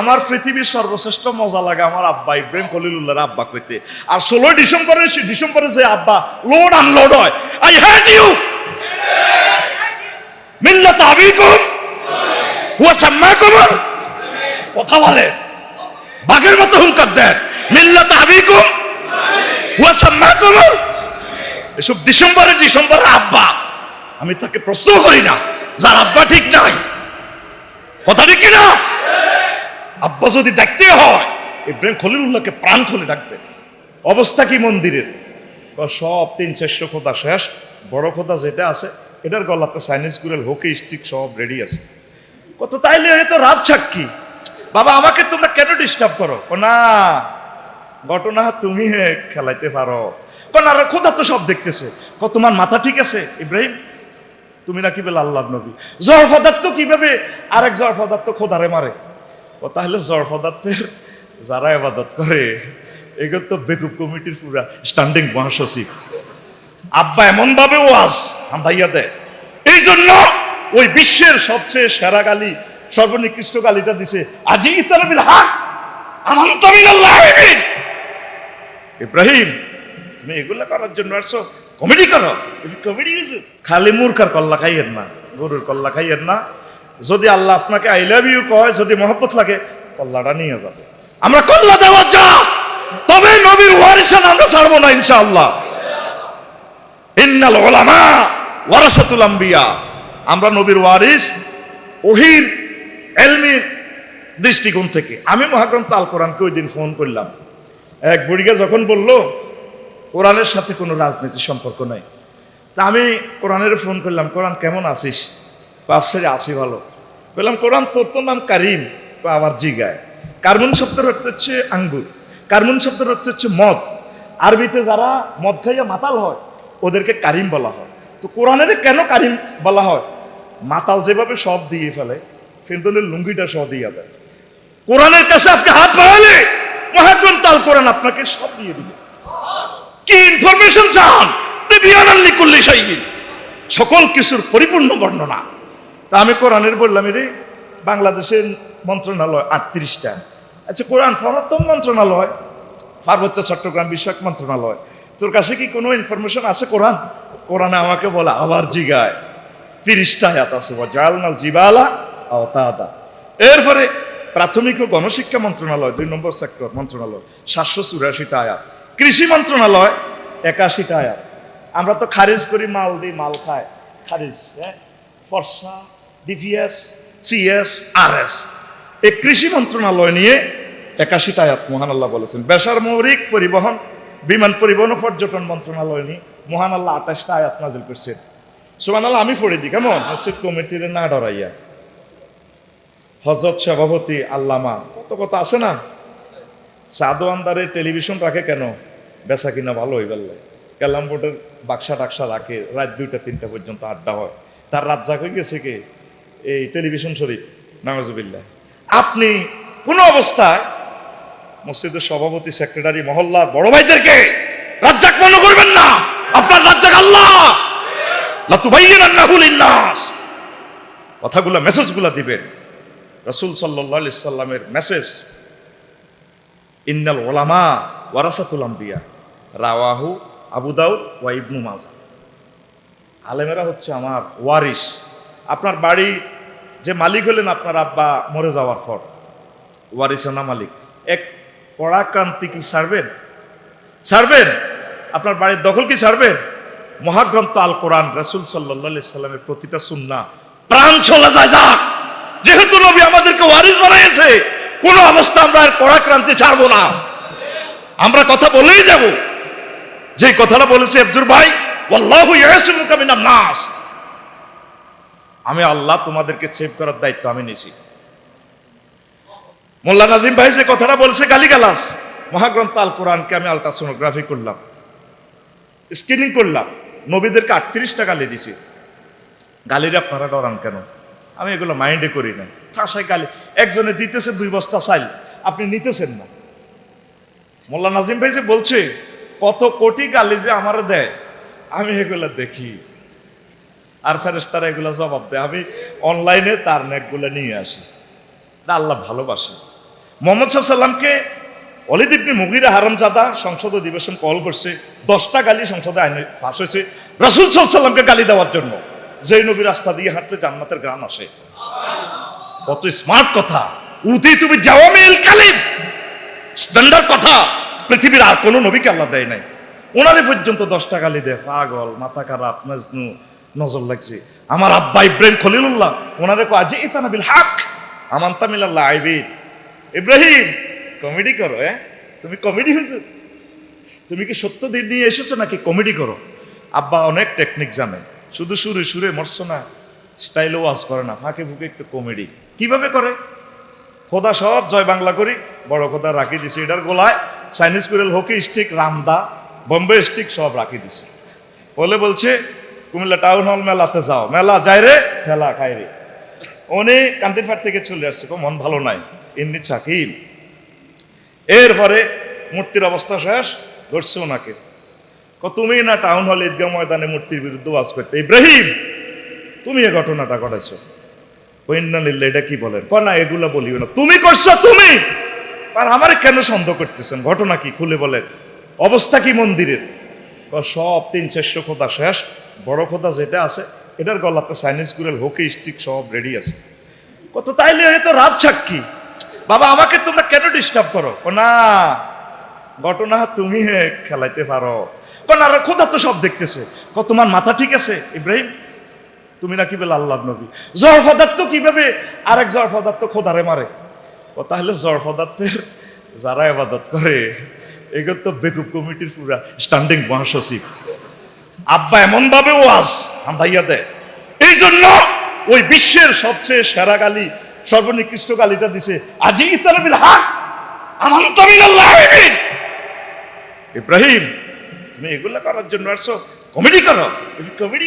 আমার পৃথিবীর সর্বশ্রেষ্ঠ মজা লাগে আমার আব্বা, ইব্রাহিম খলিলুল্লাহর আব্বা কইতে। আর ষোলোই ডিসেম্বরে ডিসেম্বরে যে আব্বা লোড আনলোড হয়। আই হ্যাড ইউ মিল্লাত আবিকুম হুয়া সাম্মাকুম। কথা বলে। বাঘের মতো হুঙ্কার দেন মিল্লাত আবিকুম হুয়া সাম্মাকুম। এসব ডিসেম্বরে ডিসেম্বরের আব্বা। আমি তাকে প্রশ্ন করি না। যার আব্বা ঠিক নাই। কথা ঠিক না আব্বা যদি ডাকতে হয়, ইব্রাহিম খলিলুল্লাহকে প্রাণ খুলে ডাকবে। অবস্থা কি মন্দিরের? সব তিন চারশো খোদা শেষ, বড় খোদা যেটা আছে, এটার গলাতে সাইনিজ গুরেল হকি স্টিক সব রেডি আছে। কত তাইলে হয়তো রাত সাক্ষী। বাবা, আমাকে তোমরা কেন ডিস্টার্ব করো? ও না, ঘটনা তুমি খেলাইতে পারো। কোন খোদা তো সব দেখতেছে। ক, তোমার মাথা ঠিক আছে, ইব্রাহিম? তুমি নাকি বলে আল্লাহর নবী। জড় পদার্থ কীভাবে আরেক জড় পদার্থ খোদারে মারে? ও তাহলে জড় পদার্থের যারা এবাদত করে, এগুলো তো বেকুব কমিটির পুরা স্ট্যান্ডিং মহাসচিব। আব্বা এমন ভাবে ওয়াজ ভাইয়া দেয়। এই জন্য ওই বিশ্বের সবচেয়ে সেরা গালি, সর্বনিকৃষ্ট গালিটা দিছে, আজি ইতালবিল হাক ইব্রাহিম, তুমি এগুলা করার জন্য আসছো? কমেডি করো। তুমি কমেডি খালি মূর্খার কল্লা খাইয়েন না, গরুর কল্লা খাইয়েন না যদি আল্লাহ আপনাকে আই লাভ ইউ কয়, যদি মহব্বত লাগে, কল্লাটা নিয়ে যাবে। আমরা কল্লা দেওয়া যা, তবে নবীর ওয়ারিসান আমরা ছাড়বো না ইনশাআল্লাহ। ইন্নাল ওলামা ওয়ারাসাতুল আম্বিয়া। আমরা নবীর ওয়ারিস, ওহির, এলমির দৃষ্টিকোণ থেকে। আমি মহাগ্রন্থ আল কোরআনকে ওই দিন ফোন করলাম। এক বুড়িকে যখন বলল, কোরআনের সাথে কোনো রাজনীতি সম্পর্ক নাই। তা আমি কোরআনের ফোন করলাম, কোরআন কেমন আছিস? বাপসারি আছি ভালো। বললাম, কোরআন তোর তো নাম কারিম? আবার জিগায়। কার্বন শব্দের অর্থ হচ্ছে আঙ্গুর। কার্বন শব্দের অর্থ হচ্ছে মদ। আরবিতে যারা মদ খাইয়া মাতাল হয়, ওদেরকে কারিম বলা হয়। তো কোরআনের কেন কারিম বলা হয়? মাতাল যেভাবে সব দিয়ে ফেলে ফেন্দনের লুঙ্গিটা সব দিয়ে দেয়। কোরআনের কাছে আপনি হাত বাড়ালে মহাগ্রন্থ তাল কোরআন আপনাকে সব দিয়ে দিবে। কি ইনফরমেশন চান? সকল কিছুর পরিপূর্ণ বর্ণনা। তা আমি কোরআনের বললাম রে বাংলাদেশের মন্ত্রণালয় আটত্রিশটা। আচ্ছা কোরআন প্রথম মন্ত্রণালয়, পার্বত্য চট্টগ্রাম বিষয়ক মন্ত্রণালয়। তোর কাছে কি কোনো ইনফরমেশন আছে কোরআন? কোরআনে আমাকে বলে আবার জিগায় তিরিশটা আয়াত আছে জালনাল জিবালা আওতাদা। এরপরে প্রাথমিক ও গণশিক্ষা মন্ত্রণালয়, দুই নম্বর সেক্টর মন্ত্রণালয়, সাতশো চুরাশিটা আয়াত। কৃষি মন্ত্রণালয়, একাশিটা আয়াত। আমরা তো খারিজ করি, মাল দিই, মাল খায় খারিজ হ্যাঁ? ফর্সা ডিভিএস সিএস আর এস এই কৃষি মন্ত্রণালয় নিয়ে একাশিটা আয়াত, মহান আল্লাহ বলেছেন বেসামরিক পরিবহন, বিমান পরিবহন ও পর্যটন মন্ত্রণালয় নিয়ে মহান আল্লাহ আঠাশটা আয়াত নাজিল করছেন। সুমান আল্লাহ আমি পড়ে দিই, কেমন? মসজিদ কমিটির না ডরাইয়া। হজরত সভাপতি আল্লামা, কত কথা আছে না? সাদু আন্দারে টেলিভিশন রাখে কেন? বেচা কিনা ভালো হয়ে গেল ক্যালাম বোর্ডের বাক্সা টাক্সা রাখে, রাত দুইটা, তিনটা পর্যন্ত আড্ডা হয়। তার রাত জাগ গেছে কি? এই টেলিভিশন শরীফ নামাজুবিল্লাহ আপনি কোন অবস্থায় মসজিদের সভাপতি, সেক্রেটারি, মহল্লার বড় ভাইদেরকে রাজ্জাক মনে করবেন না? আপনার রাজ্জাক আল্লাহ। কথাগুলো মেসেজগুলো দিবেন। রসুল সাল্লাহ সাল্লামের মেসেজ ইন্নাল ওলামা ওয়ারাসাতুল আম্বিয়া। রাওয়াহু আবু দাউদ ওয়া ইবনু মাজা। আলেমেরা হচ্ছে আমার ওয়ারিস আপনার বাড়ি যে মালিক হলেন আপনার আব্বা মরে যাওয়ার পর। ওয়ারিস না মালিক। এক পরাক্রান্তি কি ছাড়বেন ছাড়বেন আপনার বাড়ির দখল কি ছাড়বেন মহাগ্রন্থ আল কোরআন রসুল সাল্লাহ সাল্লামের প্রতিটা সুন্না। প্রাণ চলে যায়, যাক। যেহেতু নবী আমাদেরকে ওয়ারিস বানাইছে কোন অবস্থা আমরা আর পরাক্রান্তি ছাড়বো না। আমরা কথা বলেই যাব। যে কথাটা বলেছে আব্দুর ভাই, ওয়াল্লাহু ইয়াসিমুকা মিনান নাস। আমি আল্লাহ তোমাদেরকে সেভ করার দায়িত্ব আমি নিছি মোল্লা নাজিম ভাই যে কথাটা বলছে গালিগালাস মহাগ্রন্থ আল কোরআনকে আমি আলট্রাসোনোগ্রাফি করলাম স্ক্রিনিং করলাম, নবীদেরকে আটত্রিশটা গালি দিছি গালির আপনারা ডরান কেন? আমি এগুলো মাইন্ডে করি না। ঠাসায় গালি, একজনে দিতেছে দুই বস্তা চাইল আপনি নিতেছেন না। মোল্লা নাজিম ভাই যে বলছে, কত কোটি গালি যে আমার দেয়, আমি এগুলো দেখি। আর ফেরেস্তারা এগুলো জবাব দেয়, আমি অনলাইনে তার নেকগুলো নিয়ে আসি। আল্লাহ ভালোবাসে মোহাম্মদ সাল্লামকে অলিদ ইবনে মুগিরা হারামজাদা সংসদ অধিবেশন কল করছে, দশটা গালি সংসদে আইনে পাশ হয়েছে, রসুল সাল্লামকে গালি দেওয়ার জন্য। যে নবী রাস্তা দিয়ে হাঁটলে জান্নাতের গ্রাম আসে। কত স্মার্ট কথা। উদি তুমি জাওয়ামিল কালিম। স্ট্যান্ডার্ড কথা। পৃথিবীর আর কোনো নবীকে আল্লাহ দেয় নাই। ওনারে পর্যন্ত দশটা গালি দেয়, পাগল, মাথা খারাপ, মজনু নজর লাগছে। আমার আব্বা ইব্রাহিম খলিলুল্লাহ, ওনারে কো আজি ইতানা বিল হক, আমান্তা মিলাল্লাহ আইবিদ ইব্রাহিম, কমেডি করো হ্যাঁ? তুমি কমেডি হয়েছো? তুমি কি সত্য দিন নিয়ে এসেছ নাকি কমেডি করো? আব্বা অনেক টেকনিক জানে, শুধু সুরে সুরে মরছো না স্টাইলও ওয়াজ করে না, ফাঁকে ফুঁকে একটু কমেডি। কীভাবে করে? খোদা সব জয় বাংলা করি, বড় খোদা রাখি দিছে, এটার গোলায় চাইনিজ কুরেল হকি স্টিক রামদা বম্বে স্টিক সব রাখি দিছে। বলে বলছে কুমিল্লা টাউন হল মেলাতে যাও। মেলা যাই রে, ঠেলা খাই রে। উনি কান্তির ফাট থেকে চলে আসছে মন ভালো নাই, এমনি চাকিল। এরপরে মূর্তির অবস্থা শেষ, ধরছে ওনাকে তুমি না টাউন হল ঈদগাহ ময়দানে মূর্তির বিরুদ্ধে ওয়াজ করতে? ইব্রাহিম, তুমি এ ঘটনাটা ঘটাইছো। ওইন্নালিল্লা এটা কি বলেন? ক, না, এগুলা বলিও না। তুমি করছ, তুমি? আর আমার কেন সন্দেহ করতেছেন? ঘটনা কি, খুলে বলেন। অবস্থা কি মন্দিরের? সব তিন চারশো খোদা শেষ। বড় খোদা যেটা আছে, এটার গলাতে চাইনিজ কুরেল হকি স্টিক সব রেডি আছে। কত তাইলে হয়তো রাত সাক্ষী। বাবা, আমাকে তোমরা কেন ডিস্টার্ব করো? ও না ঘটনা তুমি খেলাইতে পারো। কোন, আর খোদা তো সব দেখতেছে। ক তোমার মাথা ঠিক আছে, ইব্রাহিম? তুমি নাকি বলে আল্লাহর নবী। জড় পদার্থ কীভাবে আরেক জড় পদার্থ খোদারে মারে? ও তাহলে জড় পদার্থের যারা এবাদত করে, এগুলো তো বেকুব কমিটির পুরা স্ট্যান্ডিং মহাসচিব। আব্বা এমন ভাবে ওয়াজ ভাইয়া দেয়। এই জন্য ওই বিশ্বের সবচেয়ে সেরা গালি, সর্বনিকৃষ্ট গালিটা দিছে, আজি ইতানবিল হাক ইব্রাহিম, তুমি এগুলা করার জন্য আসছো, কমেডি করো কমেডি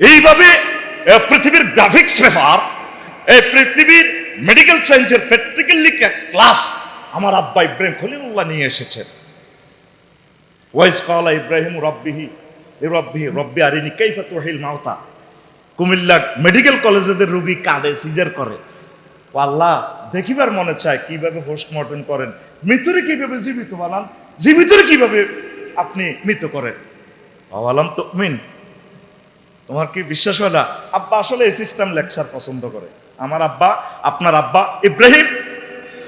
এইভাবে পৃথিবীর গ্রাফিক্স পেপার এই পৃথিবীর মেডিকেল সায়েন্সের প্র্যাকটিক্যালি ক্লাস আমার আব্বা ইব্রাহিম খলিলুল্লাহ নিয়ে এসেছেন ওয়াইজ কলা ইব্রাহিম রব্বিহি রব্বিহি রব্বি আরিনি, কাইফা তুহিল মাওতা কুমিল্লা মেডিকেল কলেজেদের রুগী কাঁদে, সিজার করে। আল্লাহ দেখিবার মনে চায় কীভাবে পোস্টমর্টম করেন, মৃত্যুরে কীভাবে জীবিত বানান, জীবিতরে কীভাবে আপনি মৃত করেন? আলাম তো মিন তোমার কি বিশ্বাস হয় না? আব্বা আসলে এই সিস্টেম লেকচার পছন্দ করে। আমার আব্বা, আপনার আব্বা ইব্রাহিম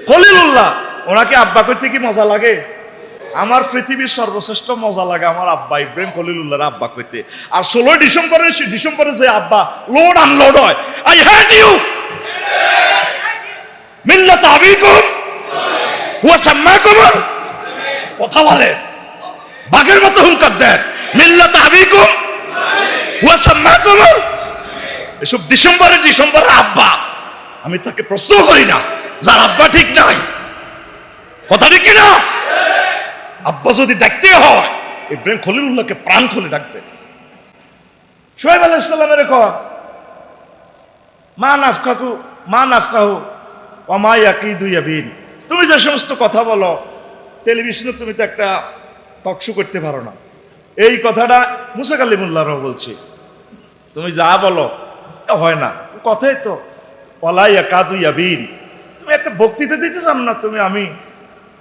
খলিলুল্লাহ, ওনাকে আব্বা করতে কি মজা লাগে? আমার পৃথিবীর সর্বশ্রেষ্ঠ মজা লাগে আমার আব্বা, ইব্রাহিম খলিলুল্লাহর আব্বা করতে আর ষোলোই ডিসেম্বরে ডিসেম্বরে যে আব্বা লোড আনলোড হয়। আই হ্যাড ইউ মিল্লাত আবিকুম হুয়া সাম্মাকুম কথা বলে। বাঘের মতো হুঙ্কার দেন। মিল্লাত আবিকুম হুয়া সাম্মাকুম এসব ডিসেম্বরে ডিসেম্বরের আব্বা। আমি তাকে প্রশ্ন করি না। যার আব্বা ঠিক নাই। কথা ঠিক কিনা? আব্বা যদি দেখতে হয় ইব্রাহিম খলিলুল্লাহকে প্রাণ খুলে ডাকবে। সোহেব আলাহ ইসলামের কর মা নাফকাকু মা নাফকাহু অমাই একই দুই আবিন তুমি যে সমস্ত কথা বলো টেলিভিশনে তুমি তো একটা টকশো করতে পারো না। এই কথাটা মুসা কালিমুল্লাহরাও বলছি। তুমি যা বলো হয় না। কথাই তো পলাই একাদু ইয়াবিন। তুমি একটা বক্তৃতা দিতে চান না, তুমি আমি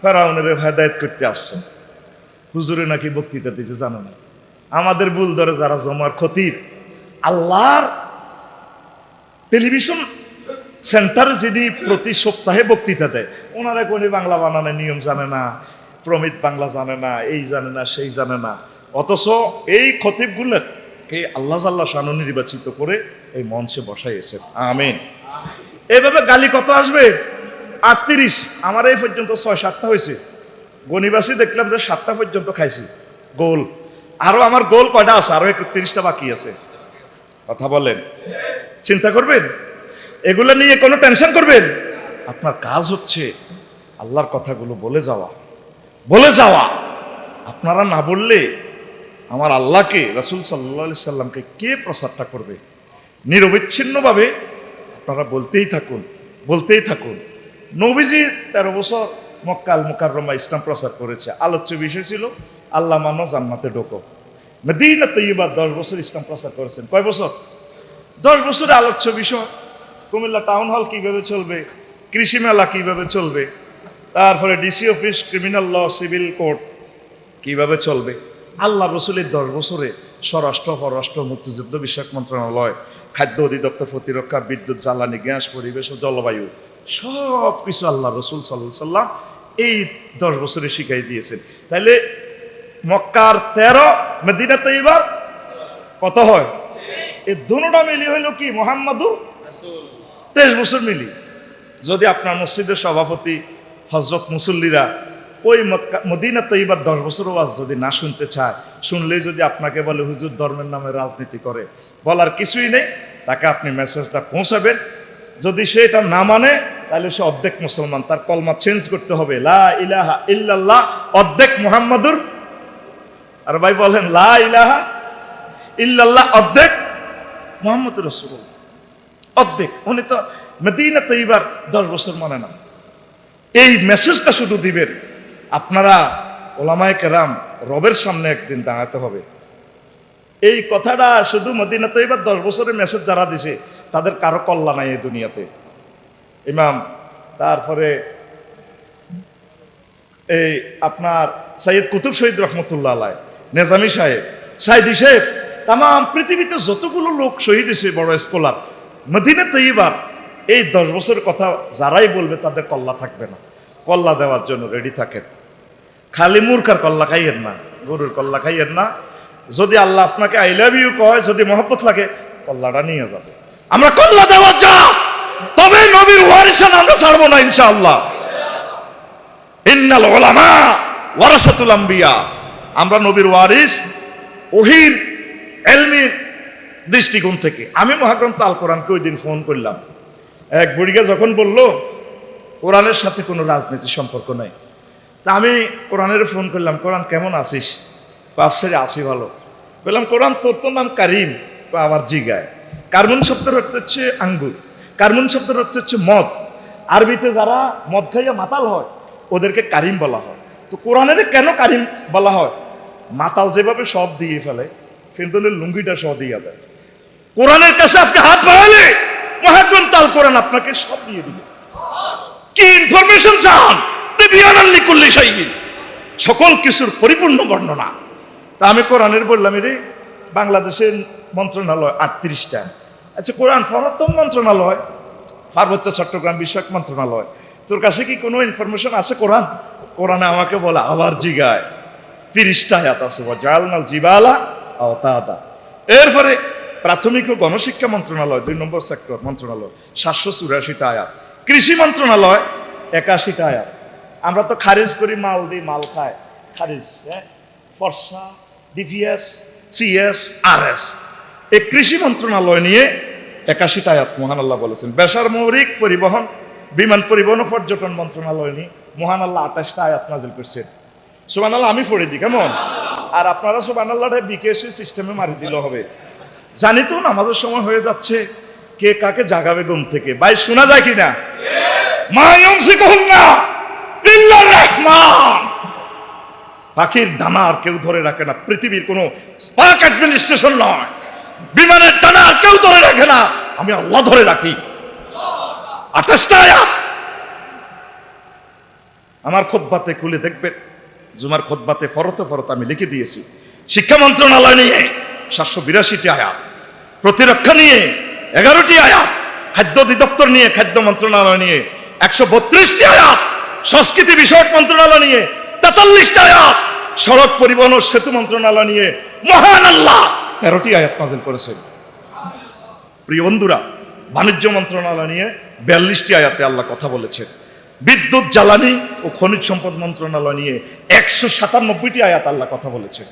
ফেরাউনের হেদায়ত করতে আসছো। হুজুরে নাকি বক্তৃতা দিতে জানো না? আমাদের ভুল ধরে যারা জমার ক্ষতির, আল্লাহর টেলিভিশন সেন্টারে যিনি প্রতি সপ্তাহে বক্তৃতা দেয়, ওনারা কোনো বাংলা বানানোর নিয়ম জানে না, প্রমিত বাংলা জানে না, এই জানে না, সেই জানে না। অথচ এই খতিবগুলোকে আল্লাহ সাল্লাহ শানু নির্বাচিত করে এই মঞ্চে বসাইয়েছেন। আমিন। এভাবে গালি কত আসবে? আটত্রিশ। আমার এই পর্যন্ত ছয় সাতটা হয়েছে। গণিবাসী দেখলাম যে সাতটা পর্যন্ত খাইছি, গোল। আরও আমার গোল কয়টা আছে? আরও একত্রিশটা বাকি আছে। কথা বলেন। চিন্তা করবেন? এগুলো নিয়ে কোনো টেনশন করবেন? আপনার কাজ হচ্ছে আল্লাহর কথাগুলো বলে যাওয়া। বলে যাওয়া। আপনারা না বললে আমার আল্লাহকে, রাসুল সাল্লা সাল্লামকে কে প্রচারটা করবে? নিরবিচ্ছিন্নভাবে আপনারা বলতেই থাকুন বলতেই থাকুন। নবীজি তেরো বছর মক্কাল মোকাররমা ইসলাম প্রচার করেছে। আলোচ্য বিষয় ছিল আল্লাহ মানো জান্নাতে ঢোকো। মদিনা তৈবা দশ বছর ইসলাম প্রচার করেছেন। কয় বছর? দশ বছরে আলোচ্য বিষয়, কুমিল্লা টাউন হল কীভাবে চলবে, কৃষি মেলা কীভাবে চলবে, তারপরে DC office criminal law civil court কীভাবে চলবে? আল্লাহ রসুলের দশ বছরে স্বরাষ্ট্র, পররাষ্ট্র, মুক্তিযুদ্ধ, বিষয়ক মন্ত্রণালয়, খাদ্য অধিদপ্তর, প্রতিরক্ষা, বিদ্যুৎ, জ্বালানি, গ্যাস, পরিবেশ ও জলবায়ু সব কিছু আল্লাহ রসুল সাল্লাহ সাল্লাম এই দশ বছরে শিখাই দিয়েছেন। তাইলে মক্কার তেরো, মেদিনা তৈবার কত হয়? এই দুটা মিলি হইল কি? মোহাম্মদুর তেইশ বছর মিলি। যদি আপনার মসজিদের সভাপতি হজরত মুসল্লিরা ওই মদিনা তৈবার দশ বছর ওয়াজ যদি না শুনতে চায়, শুনলেই যদি আপনাকে বলে, হুজুর, ধর্মের নামে রাজনীতি করে। বলার কিছুই নেই। তাকে আপনি মেসেজটা পৌঁছাবেন। যদি সে এটা না মানে তাহলে সে অর্ধেক মুসলমান, তার কলমা চেঞ্জ করতে হবে। লা ইলাহা ইল্লাল্লাহ, অর্ধেক মুহাম্মাদুর। আর ভাই বলেন, লা ইলাহা ইল্লাল্লাহ, অর্ধেক মোহাম্মদ রসুল অর্ধেক। উনি তো মদিনা তৈবার দশ বছর মানে না। এই মেসেজটা শুধু দিবেন। আপনারা ওলামায় কেরাম, রবের সামনে একদিন দাঁড়াতে হবে। এই কথাটা শুধু মদিনা তৈবার দশ বছরের মেসেজ যারা দিছে, তাদের কারও কল্লা নাই এই দুনিয়াতে। ইমাম, তারপরে এই আপনার সৈয়দ কুতুব শহীদ রহমতুল্লাহ আলাই, নেজামি সাহেব, সাইদি সাহেব তাম পৃথিবীতে যতগুলো লোক শহীদ হয়েছে, বড় স্কলার মদিনা তৈবার এই দশ বছরের কথা যারাই বলবে তাদের কল্লা থাকবে না। কল্লা দেওয়ার জন্য রেডি থাকেন। খালি মূর্খার কল্লা খাইয়েন না, গরুর কল্লা খাইয়েন না। যদি আল্লাহ আপনাকে আই লাভ ইউ কয়, যদি মহব্বত লাগে, কল্লাটা নিয়ে যাবে। আমরা কল্লা দেওয়ার যা! তবে নবীর ওয়ারিসান আমরা ছাড়বো না ইনশাআল্লাহ। ইন্নাল ওলামা ওয়ারাসাতুল আম্বিয়া। আমরা নবীর ওয়ারিস ওহির এলমির দৃষ্টিকোণ থেকে। আমি মহাগ্রন্থ আল কোরআনকে ওই দিন ফোন করলাম। এক বুড়িকে যখন বলল, কোরআনের সাথে কোনো রাজনীতি সম্পর্ক নাই? তা আমি কোরআনের ফোন করলাম, কোরআন কেমন আছিস? বাপসারে আসি ভালো। বললাম, কোরআন তোর তোর নাম কারিম। বা আবার জিগায়। কার্বন শব্দের অর্থ হচ্ছে আঙ্গুর কার্বন শব্দের অর্থ হচ্ছে মদ। আরবিতে যারা মদ খাইয়া মাতাল হয়, ওদেরকে কারিম বলা হয়। তো কোরআনের কেন কারিম বলা হয়? মাতাল যেভাবে সব দিয়ে ফেলে ফেন্দনের লুঙ্গিটা সব দিয়ে দেয়। কোরআনের কাছে আপনি হাত বাড়ালে মহাগ্রন্থ আল কোরআন আপনাকে সব দিয়ে দিবে। কি ইনফরমেশন চান? তেবিয়ানাল্লি করলে সাইবি সকল কিছুর পরিপূর্ণ বর্ণনা। তা আমি কোরআনের বললাম রে বাংলাদেশের মন্ত্রণালয় আটত্রিশটা। আচ্ছা কোরআন প্রথম মন্ত্রণালয়, পার্বত্য চট্টগ্রাম বিষয়ক মন্ত্রণালয়। তোর কাছে কি কোনো ইনফরমেশন আছে কোরআন? কোরআনে আমাকে বলে আবার জিগায় তিরিশটা আয়াত আছে জালনাল জিবালা আওতাদা। এরপরে প্রাথমিক ও গণশিক্ষা মন্ত্রণালয়, দুই নম্বর সেক্টর মন্ত্রণালয়, সাতশো চুরাশিটা আয়াত। কৃষি মন্ত্রণালয়, একাশিটা আয়াত। আমরা তো খারিজ করি, মাল দিই, মাল খায় খারিজ হ্যাঁ? ফর্সা, ডিভিএস, সিএস আর এস এই কৃষি মন্ত্রণালয় নিয়ে একাশিটা আয়াত, মহান আল্লাহ বলেছেন বেসামরিক পরিবহন, বিমান পরিবহন ও পর্যটন মন্ত্রণালয় নিয়ে মহান আল্লাহ আঠাশটা আয়াত নাজিল করছেন। সুবান আল্লাহ আমি পড়ে দিই, কেমন? আর আপনারা সুবান আল্লাহটা সিস্টেমে মারি দিল হবে। জানি তো, নামাজের সময় হয়ে যাচ্ছে, কে কাকে জাগাবে ঘুম থেকে। ভাই, শোনা যায় কিনা? পাখির ডানা আর কেউ ধরে রাখে না, পৃথিবীর কোনো স্পার্ক অ্যাডমিনিস্ট্রেশন নয়। বিমানের আর কেউ ধরে রাখে না। আমি আল্লাহ ধরে রাখি। আঠাশটা আয়াত। আমার খোদবাতে খুলে দেখবেন। জুমার খোদবাতে ফরতে ফরত আমি লিখে দিয়েছি। শিক্ষা মন্ত্রণালয় নিয়ে সাতশো বিরাশিটি আয়াত। প্রতিরক্ষা নিয়ে এগারোটি আয়াত। খাদ্য অধিদপ্তর নিয়ে খাদ্য মন্ত্রণালয় নিয়ে একশো বত্রিশটি আয়াত। সংস্কৃতি বিষয়ক মন্ত্রণালয় নিয়ে তেতাল্লিশটি আয়াত। সড়ক পরিবহন ও সেতু মন্ত্রণালয় নিয়ে মহান আল্লাহ। তেরোটি আয়াত নাজিল করেছেন। প্রিয় বন্ধুরা, বাণিজ্য মন্ত্রণালয় নিয়ে বিয়াল্লিশটি আয়াতে আল্লাহ কথা বলেছেন। বিদ্যুৎ, জ্বালানি ও খনিজ সম্পদ মন্ত্রণালয় নিয়ে একশো সাতানব্বইটি আয়াত আল্লাহ কথা বলেছেন।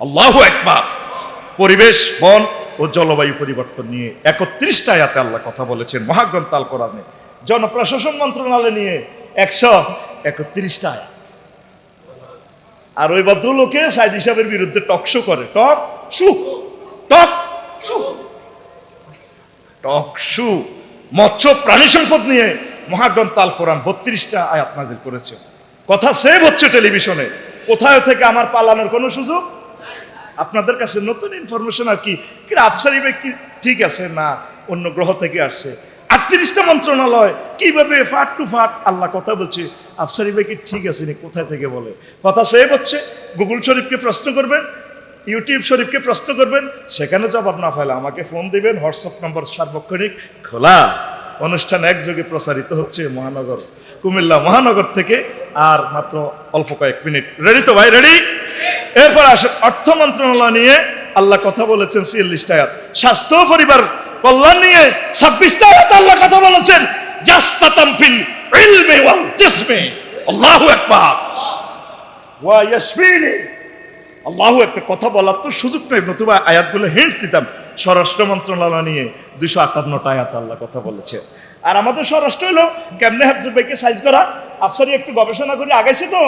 আল্লাহ একবার পরিবেশ, বন ও জলবায়ু পরিবর্তন নিয়ে একত্রিশটা আয়াতে আল্লাহ কথা বলেছেন মহাগ্রন্থ আল কোরআনে। জনপ্রশাসন মন্ত্রণালয় নিয়ে একশো একত্রিশটা আয়াত। আর ওই ভদ্রলোকে সাইদ হিসাবের বিরুদ্ধে টকশো করে, টক সু টক সু টকসু মৎস্য প্রাণী সম্পদ নিয়ে মহাগ্রন্থ আল কোরআন বত্রিশটা আয়াত নাজিল করেছে। কথা সেভ হচ্ছে টেলিভিশনে। কোথায় থেকে আমার পালানোর কোনো সুযোগ? আপনাদের কাছে নতুন ইনফরমেশন আর কি? কি আফসারি কি ঠিক আছে? না, অন্য গ্রহ থেকে আসছে। আটত্রিশটা মন্ত্রণালয় কীভাবে ফাট টু ফাট? আল্লাহ কথা বলছে আফসারি ভাই কি ঠিক আছে কোথায় থেকে বলে? কথা সেভ হচ্ছে। গুগল শরীফকে প্রশ্ন করবেন ইউটিউব শরীফকে প্রশ্ন করবেন, সেখানে জবাব না পাইলে আমাকে ফোন দিবেন, হোয়াটসঅ্যাপ নম্বর সার্বক্ষণিক খোলা। অনুষ্ঠান একযোগে প্রসারিত হচ্ছে মহানগর, কুমিল্লা মহানগর থেকে, আর মাত্র অল্প কয়েক মিনিট। রেডি তো ভাই? রেডি এরপর আসুন, অর্থ মন্ত্রণালয় নিয়ে আল্লাহ কথা বলেছেন আয়াত। স্বাস্থ্য পরিবার কল্যাণ নিয়ে ছাব্বিশটা আয়াত আল্লাহ কথা বলেছেন। জাস্তাতাম ফিল ইলমি ওয়াল জিসমি। আল্লাহু আকবার। ওয়া ইয়াশফিনি আল্লাহু একটা কথা বলার তো সুযোগ নেই। নতুবা আয়াতগুলো হিন্টস দিতাম। স্বরাষ্ট্র মন্ত্রণালয় নিয়ে দুইশো আটান্নটা আয়াত আল্লাহ কথা বলেছে। আর আমাদের স্বরাষ্ট্র হলো কেমনে হাফজুর ভাইকে সাইজ করা? আফসারি একটু গবেষণা করে আগাইছে তো।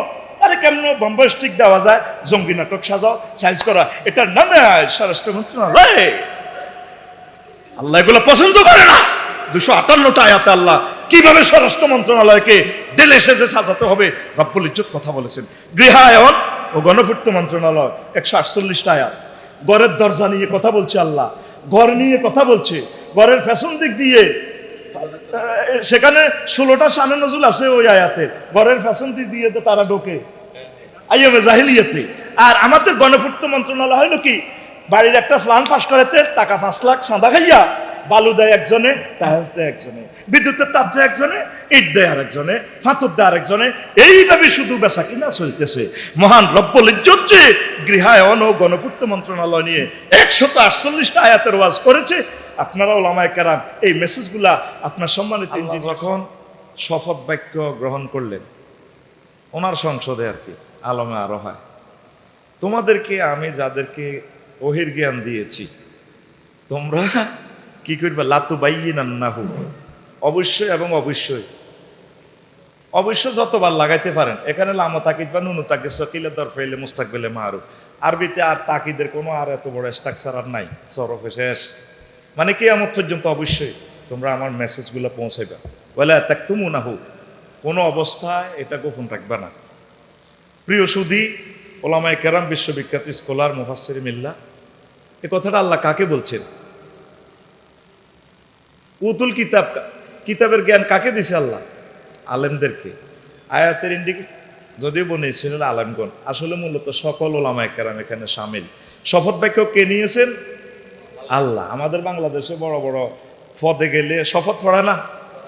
আরে কেমন বম্বে স্টিক দেওয়া যায়? জঙ্গি নাটক সাজাও সাইজ করা। এটার নামে স্বরাষ্ট্র মন্ত্রণালয়। আল্লাহ এগুলো পছন্দ করে না। দুশো আটান্নটা আয়াতে আল্লাহ কীভাবে স্বরাষ্ট্র মন্ত্রণালয়কে ডেলে সেজে সাজাতে হবে? রব্বুল ইজ্জত কথা বলেছেন। গৃহায়ন ও গণপূর্ত মন্ত্রণালয়, একশো আটচল্লিশটা আয়াত। ঘরের দরজা নিয়ে কথা বলছে আল্লাহ, ঘর নিয়ে কথা বলছে। ঘরের ফ্যাশন দিক দিয়ে সেখানে ষোলোটা সানে নজুল আছে ওই আয়াতে। ঘরের ফ্যাশন দিক দিয়ে তারা ঢোকে। জাহিলিয়াতে। আর আমাদের গণপূর্ত মন্ত্রণালয় হলো কি, বাড়ির একটা প্ল্যান পাস করাতে টাকা পাঁচ লাখ সাদা খাইয়া বালু দেয় একজনে দেয় একজনে। বিদ্যুতের তাপ দেয় একজনে ইট দেয় আরেকজনে ফাঁতর দেয় আরেকজনে এইভাবে শুধু বেচা কিনা চলতেছে। মহান রব্বল ইজ্জত যে গৃহায়ন ও গণপূর্ত মন্ত্রণালয় নিয়ে একশত আটচল্লিশটা আয়াতের ওয়াজ করেছে আপনারা ওলামায় কেরাম এই মেসেজগুলা আপনার সম্মানিত যখন শপথ বাক্য গ্রহণ করলেন ওনার সংসদে আর কি আলমে আরও হয়। তোমাদেরকে আমি যাদেরকে ওহির জ্ঞান দিয়েছি তোমরা কি করবে? লাতু বাইয়ে নান্নাহু অবশ্যই এবং অবশ্যই অবশ্য যতবার লাগাইতে পারেন, এখানে লামা তাকিদ বা নুনু তাকিদ সকিলে দর ফেলে মুস্তাকবেলে মারু আরবিতে আর তাকিদের কোনো আর এত বড় স্ট্রাকচার আর নাই, সরফে শেষ। মানে কি আমার পর্যন্ত অবশ্যই তোমরা আমার মেসেজগুলো পৌঁছাইবা। বলে তাক তুমু না হোক কোনো অবস্থায় এটা গোপন রাখবে না। প্রিয় সুদী ওলামায় কেরাম, বিশ্ববিখ্যাত স্কলার মুহাসির মিল্লা, এ কথাটা আল্লাহ কাকে বলছেন? উতুল কিতাব কিতাবের জ্ঞান কাকে দিছে আল্লাহ? আলেমদেরকে। আয়াতের ইন্ডিকেট যদিও বনেছিলেন আলেমগণ আসলে মূলত সকল ওলামায় কেরাম এখানে সামিল। শপথ বাক্য কে নিয়েছেন? আল্লাহ। আমাদের বাংলাদেশে বড় বড় পদে গেলে শপথ পড়ে না?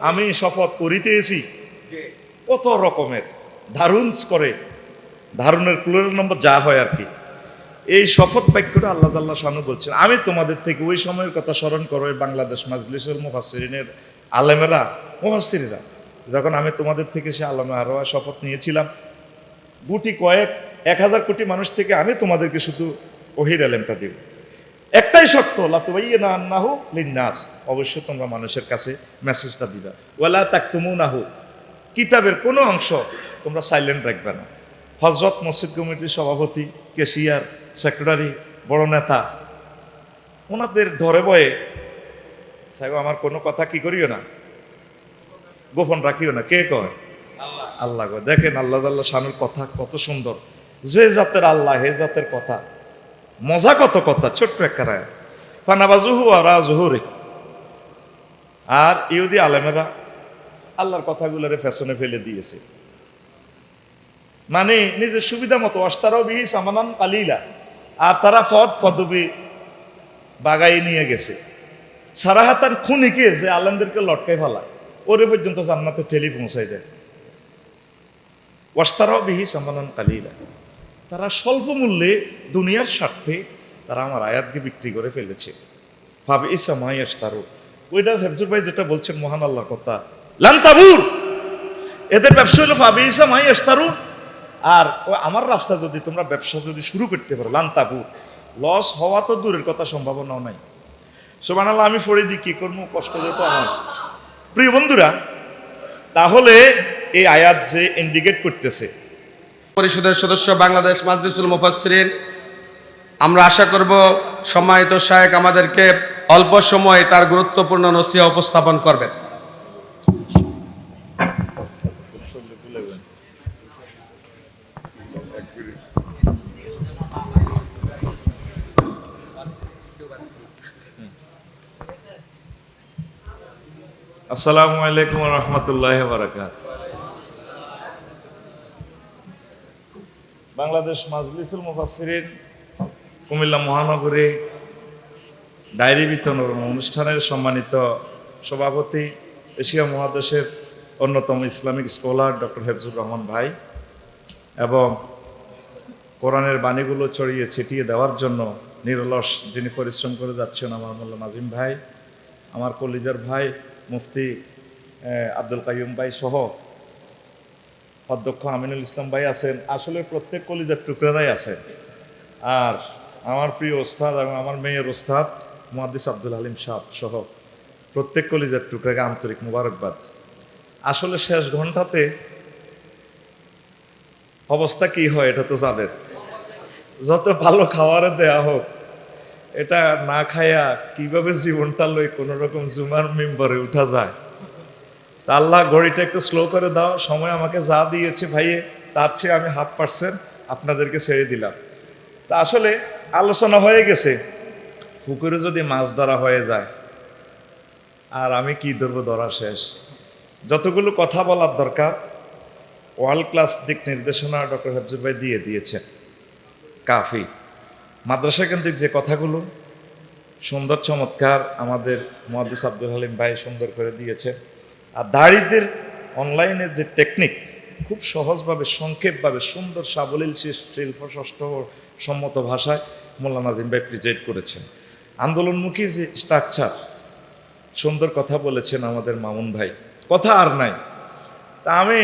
আমি শপথ করিতেছি কত রকমের ধারুন করে ধারণের ক্লোরের নম্বর যা হয় আর কি। এই শপথ বাক্যটা আল্লাহ জাল্লাহ শানু বলছেন আমি তোমাদের থেকে ওই সময়ের কথা স্মরণ করো বাংলাদেশ মাজলিসের মুফাসসিরিনের আলেমেরা মুফাসসিরিরা যখন আমি তোমাদের থেকে সে আলমে আরোয়া শপথ নিয়েছিলাম, গুটি কয়েক, এক হাজার কোটি মানুষ থেকে আমি তোমাদেরকে শুধু ওহির আলেমটা দিব। একটাই শর্ত লাতুবাইয়ে না লিন্নাস। অবশ্য তোমরা মানুষের কাছে মেসেজটা দিবা। ওয়ালা তাক তুমু নাহু কিতাবের কোনো অংশ তোমরা সাইলেন্ট রাখবে না। হজরত মসজিদ কমিটির সভাপতি, কেশিয়ার, সেক্রেটারি, বড় নেতা, ওনাদের ধরে বয়ে, সাহেব, আমার কোনো কথা কি করিও না? গোপন রাখিও না, কে কয়? আল্লাহ কয়। দেখেন আল্লাহ আল্লাহ স্বামীর কথা কত সুন্দর। যে জাতের আল্লাহ, হে জাতের কথা। মজা কত কথা, ছোট্ট একটা রায়। আর জুহুরে আর ইহুদি আলেমেরা আল্লাহর কথাগুলোরে ফ্যাশনে ফেলে দিয়েছে। মানে নিজের সুবিধা মতো, অস্তারও বিহি সামানান কালিলা। আর তারা ফদ পদবি বাগাই নিয়ে গেছে। সারাহাতান খুনিকে যে আলেমদেরকে লটকাই ফেলায়। ওরে পর্যন্ত জান্নাতে ঠেলি পৌঁছাই দেয়। ওয়াস্তারাও বিহি সামানান কালিলা। তারা স্বল্প মূল্যে দুনিয়ার স্বার্থে তারা আমার আয়াতকে বিক্রি করে ফেলেছে। ভাবে ইসা মাই আসতারু ওইটা হেফজুর ভাই যেটা বলছেন, মহান আল্লাহর কথা। লান্তাবুর এদের ব্যবসা হলো ভাবে ইসা মাই আসতারু আর আমার রাস্তা যদি তোমরা ব্যবসা যদি শুরু করতে পারো লান্তাবুর লস হওয়া তো দূরের কথা, সম্ভাবনাও নাই। সোমান আল্লাহ আমি ফড়ে দিই কি করব কষ্ট যেত আমার। প্রিয় বন্ধুরা, তাহলে এই আয়াত যে ইন্ডিকেট করতেছে। পরিষদের সদস্য বাংলাদেশ মাজলিসুল মুফাসসিরিন, আমরা আশা করব সম্মানিত শায়েক আমাদেরকে অল্প সময়ে তার গুরুত্বপূর্ণ নসিয়া উপস্থাপন করবেন। আসসালামু আলাইকুম রহমতুল্লাহ বারাকাত বাংলাদেশ মাজলিসুল মুফাসসিরিন কুমিল্লা মহানগরী ডায়েরি বিতরণ অনুষ্ঠানের সম্মানিত সভাপতি এশিয়া মহাদেশের অন্যতম Islamic scholar doctor Hefzur Rahman ভাই এবং কোরআনের বাণীগুলো ছড়িয়ে ছিটিয়ে দেওয়ার জন্য নিরলস যিনি পরিশ্রম করে যাচ্ছেন আমার মোল্লা নাজিম ভাই, আমার কলিজার ভাই মুফতি আব্দুল কাইম ভাই সহ অধ্যক্ষ আমিনুল ইসলাম ভাই আছেন। আসলে প্রত্যেক কলিজার টুকরারাই আছেন। আর আমার প্রিয় ওস্তাদ এবং আমার মেয়ের ওস্তাদ মুহাদ্দিস আব্দুল হালিম সাহ সহ প্রত্যেক কলিজার টুকরাকে আন্তরিক মুবারকবাদ। আসলে শেষ ঘন্টাতে অবস্থা কি হয় এটা তো জানেন। যত ভালো খাবারে দেয়া হোক এটা না খায়া কীভাবে জীবনটা লই কোন রকম জুমার মেম্বারে উঠা যায়? তা আল্লাহ ঘড়িটা একটু স্লো করে দাও, সময় আমাকে যা দিয়েছে ভাইয়ে, তার চেয়ে আমি হাফ পার্সেন্ট আপনাদেরকে ছেড়ে দিলাম। তা আসলে আলোচনা হয়ে গেছে, পুকুরে যদি মাছ ধরা হয়ে যায়, আর আমি কি ধরবো ধরা শেষ? যতগুলো কথা বলার দরকার ওয়ার্ল্ড ক্লাস দিক নির্দেশনা ডক্টর হেফজুর ভাই দিয়ে দিয়েছেন। কাফি। মাদ্রাসা কেন্দ্রিক যে কথাগুলো, সুন্দর, চমৎকার আমাদের মহাদিস আব্দুল হালিম ভাই সুন্দর করে দিয়েছে। আর দাড়িদের অনলাইনের যে টেকনিক, খুব সহজভাবে, সংক্ষেপভাবে, সুন্দর, সাবলীল শিল্প ষষ্ঠ সম্মত ভাষায় মোল্লা নাজিম ভাই প্রেজেন্ট করেছেন। আন্দোলনমুখী যে স্ট্রাকচার সুন্দর কথা বলেছেন আমাদের মামুন ভাই। কথা আর নাই। তা আমি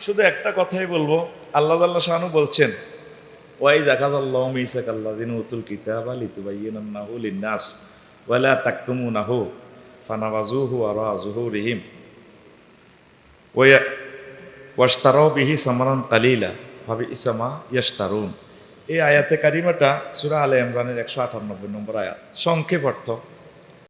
শুধু একটা কথাই বলব, আল্লাহ আল্লাহ শাহানু বলছেন ওয়াই দেখা আল্লাহ মিসাক আল্লাহ দিন উতুল কিতাব আলি তুবাইনাহু লিন্নাস ওয়ালা তাকতুমুনাহু আর আজুহু রিহিম ওয়া ওয়াশতারাও বিহি সামারান কালিলা ভাবে ইসামা ইয়াস্তারুন এই আয়াতে কারিমাটা সুরা আলে ইমরানের একশো আটানব্বই নম্বর আয়াত। সংক্ষেপ অর্থ